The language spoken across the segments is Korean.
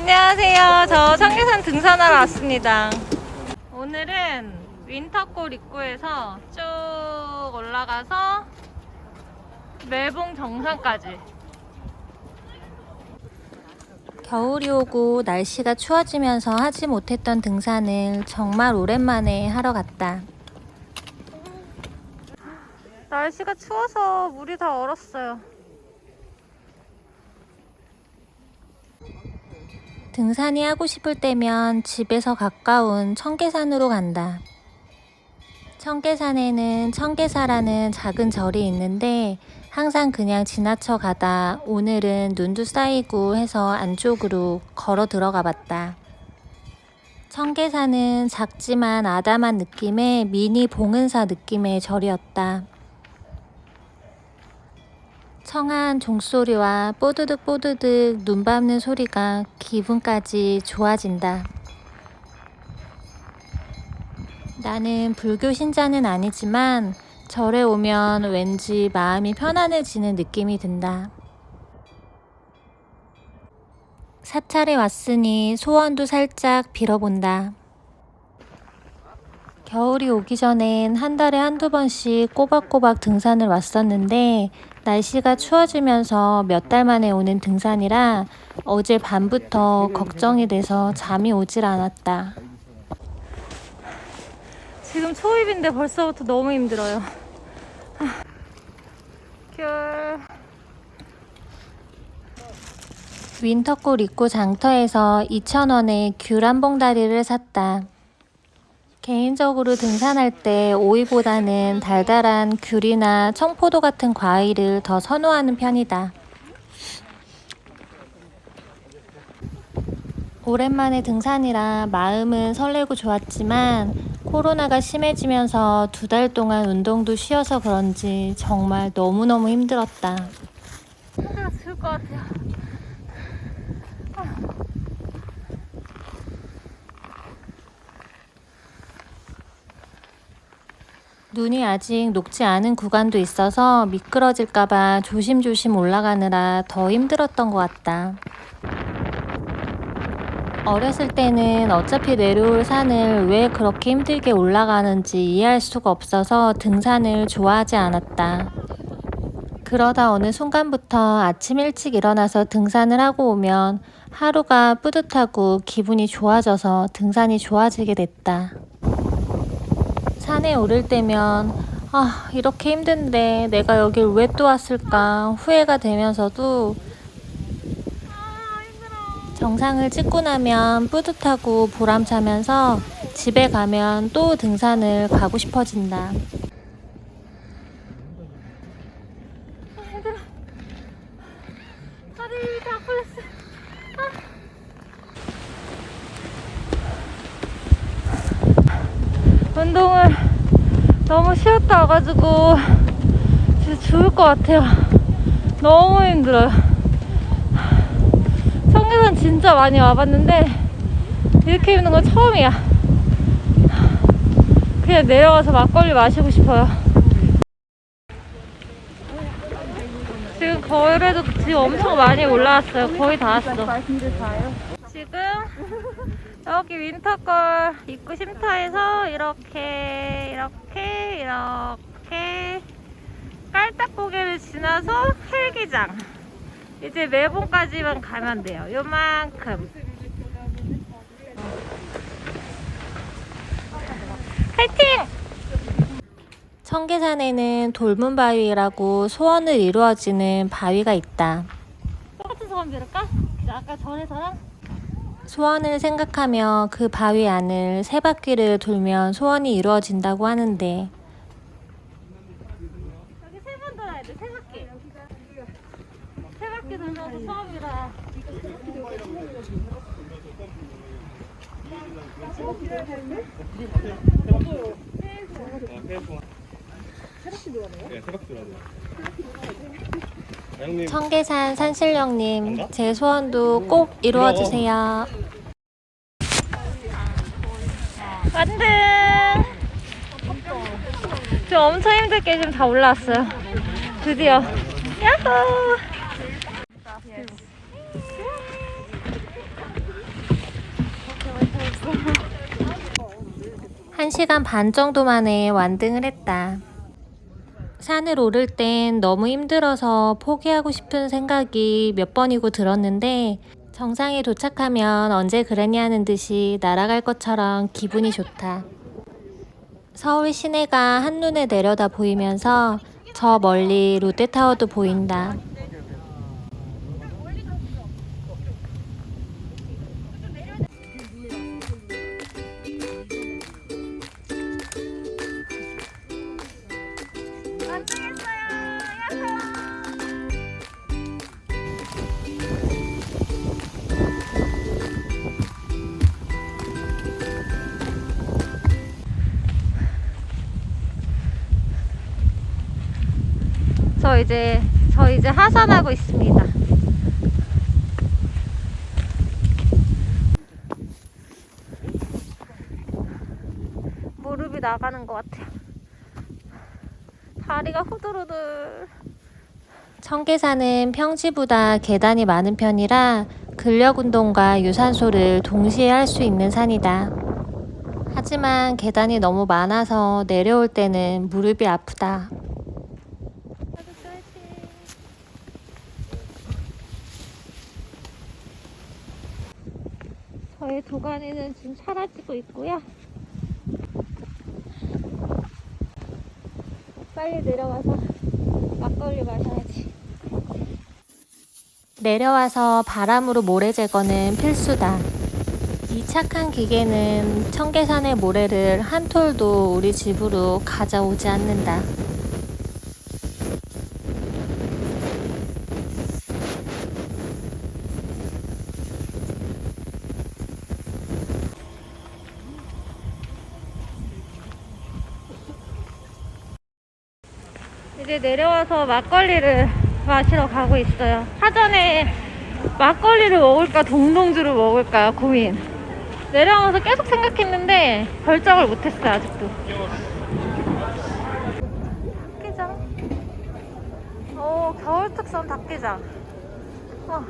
안녕하세요. 저 청계산 등산하러 왔습니다. 오늘은 윈터골 입구에서 쭉 올라가서 매봉 정상까지. 겨울이 오고 날씨가 추워지면서 하지 못했던 등산을 정말 오랜만에 하러 갔다. 날씨가 추워서 물이 다 얼었어요. 등산이 하고 싶을 때면 집에서 가까운 청계산으로 간다. 청계산에는 청계사라는 작은 절이 있는데 항상 그냥 지나쳐 가다 오늘은 눈도 쌓이고 해서 안쪽으로 걸어 들어가 봤다. 청계산은 작지만 아담한 느낌의 미니 봉은사 느낌의 절이었다. 청아한 종소리와 뽀드득 뽀드득 눈 밟는 소리가 기분까지 좋아진다. 나는 불교 신자는 아니지만 절에 오면 왠지 마음이 편안해지는 느낌이 든다. 사찰에 왔으니 소원도 살짝 빌어본다. 겨울이 오기 전엔 한 달에 한두 번씩 꼬박꼬박 등산을 왔었는데 날씨가 추워지면서 몇 달 만에 오는 등산이라 어제 밤부터 걱정이 돼서 잠이 오질 않았다. 지금 초입인데 벌써부터 너무 힘들어요. 겨울. 윈터골 입구 장터에서 2,000원에 귤 한 봉다리를 샀다. 개인적으로 등산할 때 오이보다는 달달한 귤이나 청포도 같은 과일을 더 선호하는 편이다. 오랜만에 등산이라 마음은 설레고 좋았지만 코로나가 심해지면서 두 달 동안 운동도 쉬어서 그런지 정말 너무너무 힘들었다. 하나 줄것 같아요. 눈이 아직 녹지 않은 구간도 있어서 미끄러질까봐 조심조심 올라가느라 더 힘들었던 것 같다. 어렸을 때는 어차피 내려올 산을 왜 그렇게 힘들게 올라가는지 이해할 수가 없어서 등산을 좋아하지 않았다. 그러다 어느 순간부터 아침 일찍 일어나서 등산을 하고 오면 하루가 뿌듯하고 기분이 좋아져서 등산이 좋아지게 됐다. 산에 오를 때면 아, 이렇게 힘든데 내가 여길 왜 또 왔을까 후회가 되면서도 정상을 찍고 나면 뿌듯하고 보람차면서 집에 가면 또 등산을 가고 싶어진다. 다리 다 풀렸어. 운동을 너무 쉬었다 와가지고 진짜 죽을 것 같아요. 너무 힘들어요. 청계산 진짜 많이 와봤는데 이렇게 힘든 건 처음이야. 그냥 내려가서 막걸리 마시고 싶어요. 지금 거래도 지금 엄청 많이 올라왔어요. 거의 다 왔어. 지금 여기 윈터걸 입구 쉼터에서 이렇게 이렇게 이렇게 깔딱고개를 지나서 헬기장 이제 매봉까지만 가면 돼요 요만큼 파이팅! 청계산에는 돌문바위라고 소원을 이루어지는 바위가 있다 똑같은 소원 빌을까? 아까 전에서랑 소원을 생각하며 그 바위 안을 세 바퀴를 돌면 소원이 이루어진다고 하는데 여기 세 번 돌아야 돼, 세 바퀴. 세 바퀴 돌면서 소원이라. 네, 세박 들어야 돼요. 양님 청계산 산신령님, 제 소원도 꼭 이루어 주세요. 완등! 저 엄청 힘들게 지금 다 올라왔어요. 드디어. 야호! 한시간반 정도 만에 완등을 했다. 산을 오를 땐 너무 힘들어서 포기하고 싶은 생각이 몇 번이고 들었는데 정상에 도착하면 언제 그랬냐는 듯이 날아갈 것처럼 기분이 좋다. 서울 시내가 한눈에 내려다 보이면서 저 멀리 롯데타워도 보인다. 저 이제 저 이제 하산하고 있습니다. 무릎이 나가는 것 같아요. 다리가 후들후들. 청계산은 평지보다 계단이 많은 편이라 근력 운동과 유산소를 동시에 할 수 있는 산이다. 하지만 계단이 너무 많아서 내려올 때는 무릎이 아프다. 저의 도가니는 지금 사라지고 있고요. 빨리 내려가서 막걸리 마셔야지. 내려와서 바람으로 모래 제거는 필수다. 이 착한 기계는 청계산의 모래를 한 톨도 우리 집으로 가져오지 않는다. 이제 내려와서 막걸리를 마시러 가고 있어요. 사전에 막걸리를 먹을까 동동주를 먹을까 고민. 내려오면서 계속 생각했는데 결정을 못했어요 아직도. 닭기장. 오 겨울 특선 닭기장. 어.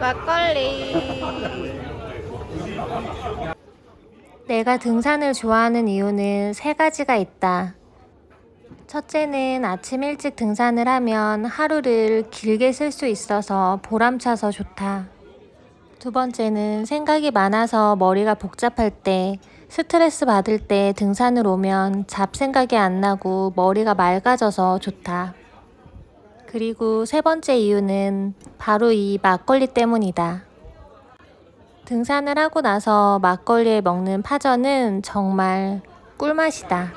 막걸리. 내가 등산을 좋아하는 이유는 세 가지가 있다. 첫째는 아침 일찍 등산을 하면 하루를 길게 쓸 수 있어서 보람차서 좋다. 두 번째는 생각이 많아서 머리가 복잡할 때, 스트레스 받을 때 등산을 오면 잡생각이 안 나고 머리가 맑아져서 좋다. 그리고 세 번째 이유는 바로 이 막걸리 때문이다. 등산을 하고 나서 막걸리에 먹는 파전은 정말 꿀맛이다.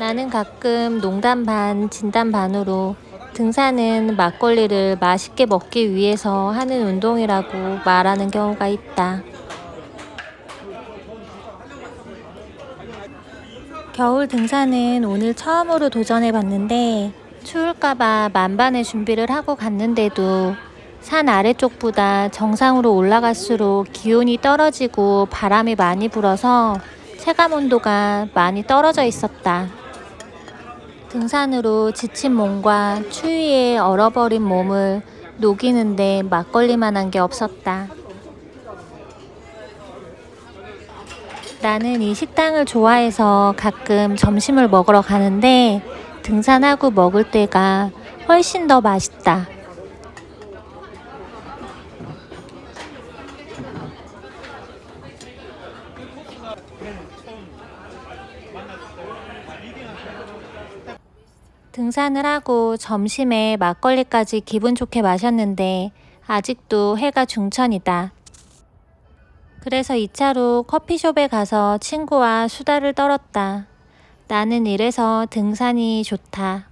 나는 가끔 농담 반, 진담 반으로 등산은 막걸리를 맛있게 먹기 위해서 하는 운동이라고 말하는 경우가 있다. 겨울 등산은 오늘 처음으로 도전해 봤는데 추울까봐 만반의 준비를 하고 갔는데도 산 아래쪽보다 정상으로 올라갈수록 기온이 떨어지고 바람이 많이 불어서 체감 온도가 많이 떨어져 있었다. 등산으로 지친 몸과 추위에 얼어버린 몸을 녹이는데 막걸리만한 게 없었다. 나는 이 식당을 좋아해서 가끔 점심을 먹으러 가는데 등산하고 먹을 때가 훨씬 더 맛있다. 등산을 하고 점심에 막걸리까지 기분 좋게 마셨는데 아직도 해가 중천이다. 그래서 2차로 커피숍에 가서 친구와 수다를 떨었다. 나는 이래서 등산이 좋다.